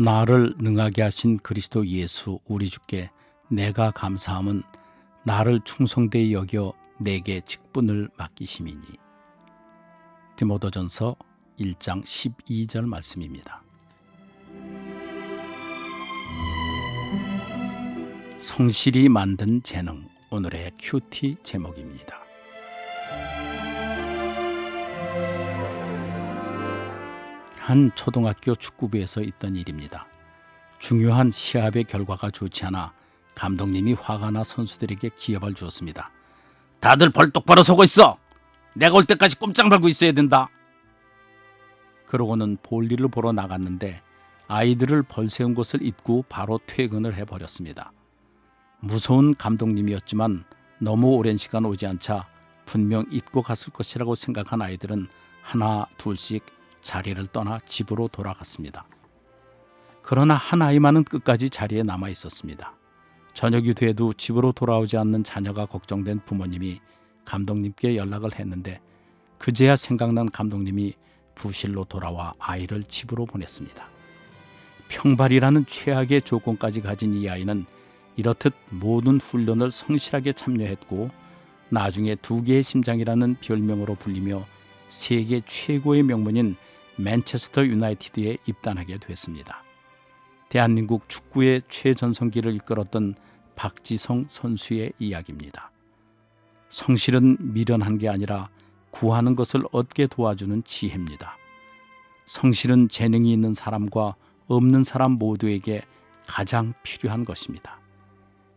나를 능하게 하신 그리스도 예수 우리 주께 내가 감사함은 나를 충성되이 여겨 내게 직분을 맡기심이니 디모도전서 1장 12절 말씀입니다. 성실히 만든 재능 오늘의 큐티 제목입니다. 한 초등학교 축구부에서 있던 일입니다. 중요한 시합의 결과가 좋지 않아 감독님이 화가 나 선수들에게 기합을 주었습니다. 다들 벌 똑바로 서고 있어. 내가 올 때까지 꼼짝 말고 있어야 된다. 그러고는 볼일을 보러 나갔는데 아이들을 벌 세운 것을 잊고 바로 퇴근을 해버렸습니다. 무서운 감독님이었지만 너무 오랜 시간 오지 않자 분명 잊고 갔을 것이라고 생각한 아이들은 하나 둘씩 자리를 떠나 집으로 돌아갔습니다. 그러나 한 아이만은 끝까지 자리에 남아 있었습니다. 저녁이 돼도 집으로 돌아오지 않는 자녀가 걱정된 부모님이 감독님께 연락을 했는데 그제야 생각난 감독님이 부실로 돌아와 아이를 집으로 보냈습니다. 평발이라는 최악의 조건까지 가진 이 아이는 이렇듯 모든 훈련을 성실하게 참여했고 나중에 두 개의 심장이라는 별명으로 불리며 세계 최고의 명문인 맨체스터 유나이티드에 입단하게 됐습니다. 대한민국 축구의 최전성기를 이끌었던 박지성 선수의 이야기입니다. 성실은 미련한 게 아니라 구하는 것을 얻게 도와주는 지혜입니다. 성실은 재능이 있는 사람과 없는 사람 모두에게 가장 필요한 것입니다.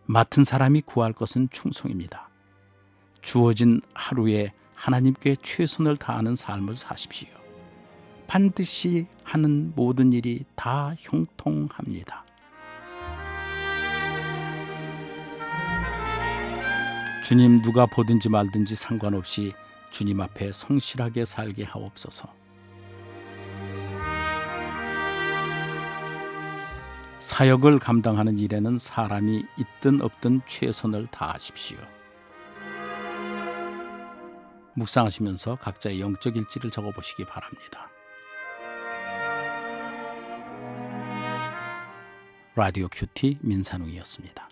맡은 사람이 구할 것은 충성입니다. 주어진 하루에 하나님께 최선을 다하는 삶을 사십시오. 반드시 하는 모든 일이 다 형통합니다. 주님 누가 보든지 말든지 상관없이 주님 앞에 성실하게 살게 하옵소서. 사역을 감당하는 일에는 사람이 있든 없든 최선을 다하십시오. 묵상하시면서 각자의 영적 일지를 적어 보시기 바랍니다. 라디오 큐티 민산웅이었습니다.